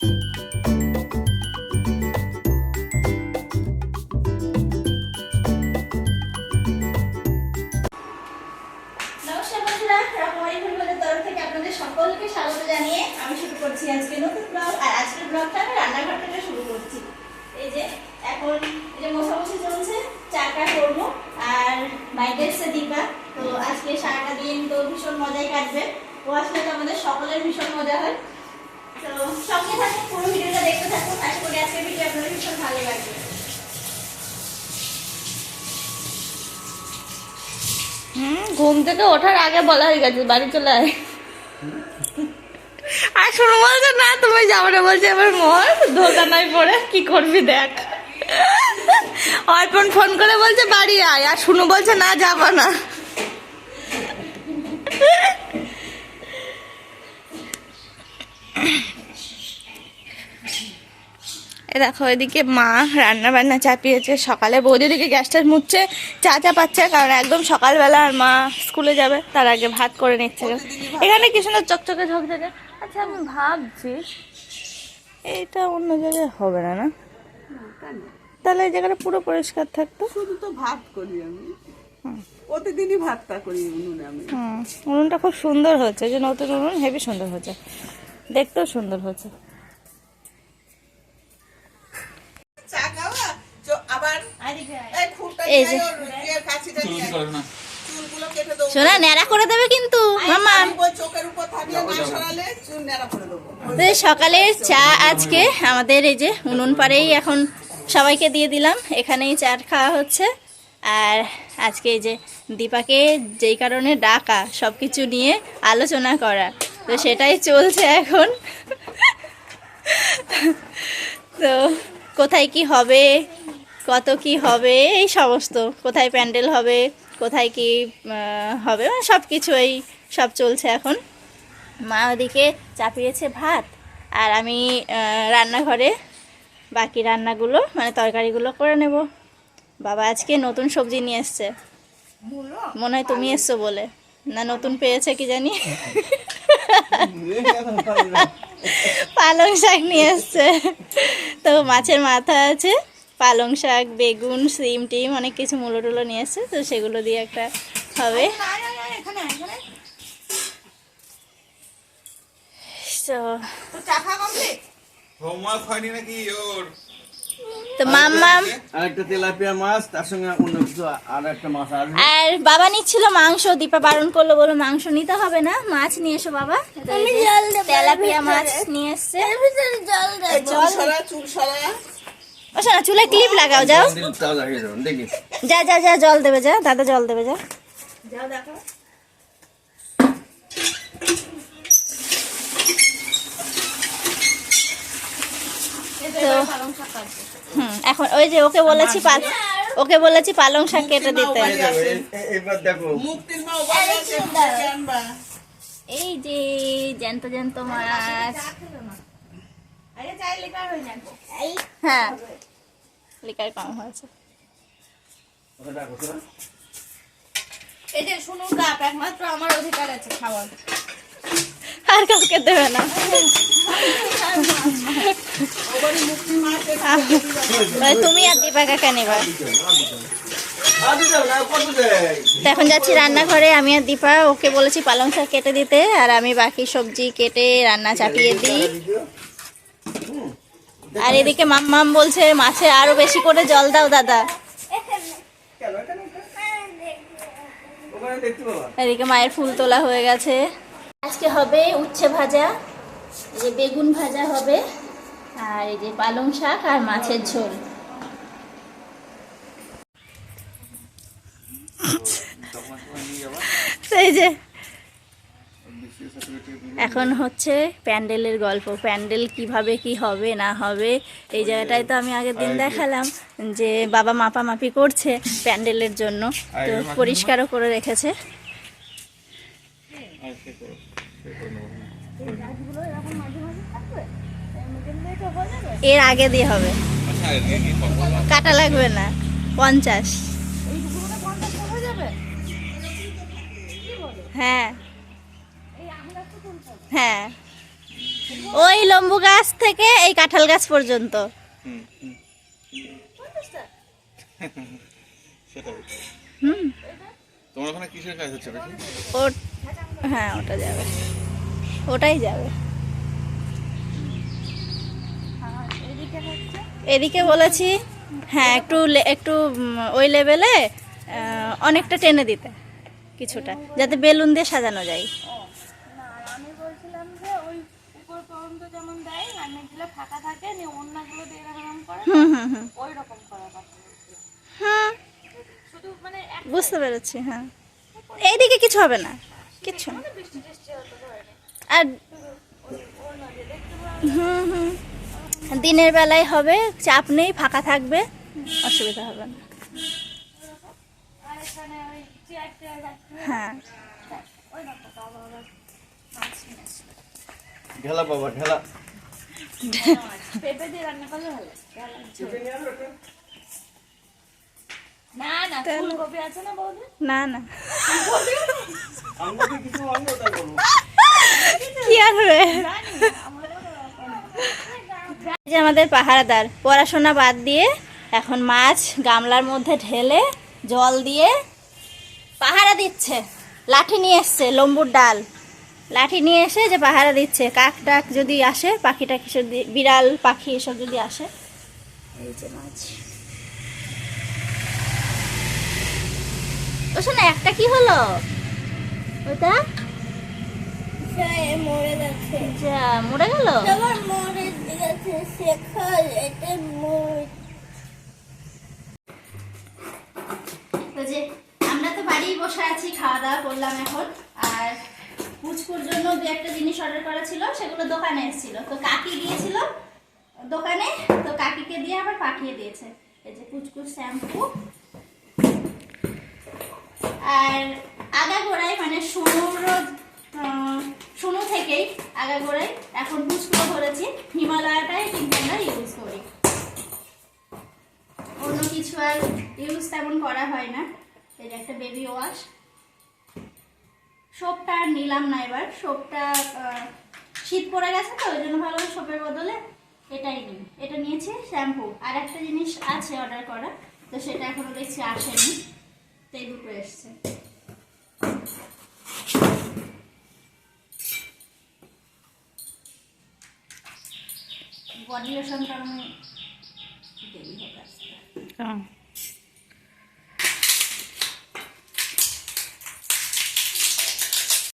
এই যে, এখন এই যে মশামশি চলছে চাটা করব। আর বাইরে এসছে তো আজকে সারাটা দিন তো ভীষণ মজাই কাটবে। ও আসলে আমাদের সকলের ভীষণ মজা হয়। তো থাকুন পুরো ভিডিওটা দেখতে থাকুন আশা করি আজকের ভিডিও আপনাদের ভীষণ ভালো লাগবে হুম, ঘুম থেকে ওঠার আগে বলা হয়ে গেছে, বাড়ি চলে আয়। আর শুনো বলছে, না, তুমি যাব না। বলছে, এবার মর ধোকা নাই পড়ে, কি করবি দেখ। অর্পণ ফোন করে বলছে, বাড়ি আয়। আর শুনু বলছে, না, যাব না। এ দেখো এদিকে মা রান্না বান্না চাপিয়েছে। সকালে বৌদি দিকে গ্যাসটা মুছছে চা চা পাচ্ছে কারণ একদম সকালবেলা আর মা স্কুলে যাবে তার আগে ভাত করে নিচ্ছে। এখানে কি সুন্দর চকচকে ঝকঝকে? আচ্ছা আমি ভাবছি এইটা অন্য জায়গায় হবে না না? তাহলে এই জায়গাটা পুরো পরিষ্কার থাকতো? শুধু তো ভাত করি আমি। প্রতিদিনই ভাতটা করি উনুনে আমি। উনুনটা খুব সুন্দর হয়েছে যে নতুন উনুন হেভি সুন্দর হয়েছে। দেখতেও সুন্দর হয়েছে চা খাওয়া চ- আবার এই যে। শোনা ন্যাড়া করে দেবে কিন্তু মামা। আমি বই চোখের উপর থাকলে না সরালে চুল নেড়া করে দেবো। তো এই সকালের চা আজকে আমাদের এই যে উনুন পাড়েই এখন সবাইকে দিয়ে দিলাম এখানেই চা খাওয়া হচ্ছে। আর আজকে এই যে দীপাকে যেই কারণে ডাকা সব কিছু নিয়ে আলোচনা করা তো সেটাই চলছে এখন। তো কোথায় কি হবে কত কি হবে, এই সমস্ত। কোথায় প্যান্ডেল হবে, কোথায় কি হবে মানে সব কিছু এই সব চলছে এখন। মা ওদিকে চাপিয়েছে ভাত, আর আমি রান্নাঘরে বাকি রান্নাগুলো মানে তরকারিগুলো করে নেব। বাবা আজকে নতুন সবজি নিয়ে এসছে। মনে হয় তুমি এসছো বলে। না, নতুন পেয়েছে কি জানি। পালং শাক নিয়ে এসছে। তো মাছের মাথা আছে। পালং শাক বেগুন সিম টিম অনেক কিছু মূলো টুলো নিয়ে এসছে তো সেগুলো দিয়ে একটা হবে। আর তেলাপিয়া মাছ তার সঙ্গে অন্য কিছু আর একটা মাছ আসবে। আর বাবা নিচ্ছিল মাংস দীপা বারণ করল বলো মাংস নিতে হবে না মাছ নিয়ে এসো বাবা। তেলাপিয়া মাছ নিয়ে এসছে। ও শোনা চুলে ক্লিপ লাগাও যাও। যা যা যা জল দেবে যা দাদা জল দেবে যা। তো হুম এখন ওই যে ওকে বলেছি পাল ওকে বলেছি পালং শাক কেটে দিতে। এই যে জ্যান্ত জ্যান্ত মাছ। হয়ে যাবে হ্যাঁ। লিকার কম হয়েছে। ওকে দেখো, শোনো। এই যে শুনুন কাপ একমাত্র আমার অধিকার আছে খাওয়ার। আর কাউকে দেবে না। তুমি আর দীপা কাকা নেবা? এখন যাচ্ছি রান্নাঘরে আমি আর দীপা ওকে বলেছি পালং শাক কেটে দিতে আর আমি বাকি সবজি কেটে রান্না চাপিয়ে দিই। আর এদিকে মাম্মাম বলছে মাছে আরও বেশি করে জল দাও দাদা। এদিকে মায়ের ফুল তোলা হয়ে গেছে। আজকে হবে উচ্ছে ভাজা এই যে বেগুন ভাজা হবে আর এই যে পালং শাক আর মাছের ঝোল। এই যে এখন হচ্ছে প্যান্ডেলের গল্প প্যান্ডেল কীভাবে কি হবে না হবে এই জায়গাটায় তো আমি আগের দিন দেখালাম যে বাবা মাপামাপি করছে প্যান্ডেলের জন্য তো পরিষ্কারও করে রেখেছে। এর আগে দিয়ে হবে। কাটা লাগবে না পঞ্চাশ। হ্যাঁ। হ্যাঁ। ওই লম্বু গাছ থেকে এই কাঁঠাল গাছ পর্যন্ত। হুম, হুম, সেটাই। হুম। তোমার ওখানে কিসের কাজ হচ্ছে ও হ্যাঁ ওটা যাবে। ওটাই যাবে। এদিকে বলেছি হ্যাঁ একটু একটু ওই লেভেলে অনেকটা টেনে দিতে কিছুটা যাতে বেলুন দিয়ে সাজানো যায়। উপর পর্যন্ত যেমন দেয় ফাঁকা থাকে নিয়ে অন্যগুলো দিয়ে এরকম করে হুম হুম হুম। ওই রকম করার কথা শুধু মানে বুঝতে পেরেছি হ্যাঁ। এইদিকে কিছু হবে না না। আর হুম হুম। দিনের বেলায় হবে চাপ নেই ফাঁকা থাকবে অসুবিধা হবে না। হ্যাঁ ওই রকম বাবা আবার মাছ নিয়ে আসলো। ঢেলা বাবা ঢেলা। পেঁপে দিয়ে রান্না করলে ভালো না না ফুলকপি আছে না বৌদি? না না। কি কিছু অন্য তাই বলব কি আর যে আমাদের পাহারাদার পড়াশোনা বাদ দিয়ে এখন মাছ গামলার মধ্যে ঢেলে জল দিয়ে পাহারা দিচ্ছে। লাঠি নিয়ে এসছে লম্বুর ডাল। লাঠি নিয়ে এসে যে পাহারা দিচ্ছে কাক টাক যদি আসে পাখি টাকি বিড়াল পাখি এসব যদি আসে। এই যে মাছ। ও শোনা একটা কি হলো? ওটা? মরে যা মরে গেল? মরে গেছে শেখাল এটা মরে তো যে আমরা তো বাড়িই বসে আছি খাওয়া দাওয়া করলাম এখন। আর পুচকুর জন্য দু একটা জিনিস অর্ডার করা ছিল, সেগুলো দোকানে এসেছিল। তো কাকি গিয়েছিল দোকানে, তো কাকিকে দিয়ে আবার পাঠিয়ে দিয়েছে। এই যে পুচকুর শ্যাম্পু। আর আগাগোড়ায় মানে সোনুর সোনু থেকেই আগাগোড়ায় এখন পুচকুও ধরেছি। হিমালয়াটাই কিন্তু আমরা ইউজ করি। অন্য কিছু আর ইউজ তেমন করা হয় না। যে একটা বেবি ওয়াশ সোপটা আর নিলাম না এবার। সোপটা শীত পড়ে গেছে তো, ওই জন্য ভাবলাম সোপের বদলে এটাই নিই এটা নিয়েছি শ্যাম্পু। আর একটা জিনিস আছে অর্ডার করা তো সেটা এখনও দেখছি আসেনি। তো এই দুটো এসছে। বডি লোশনটা আমি দেরি হয়ে আসছে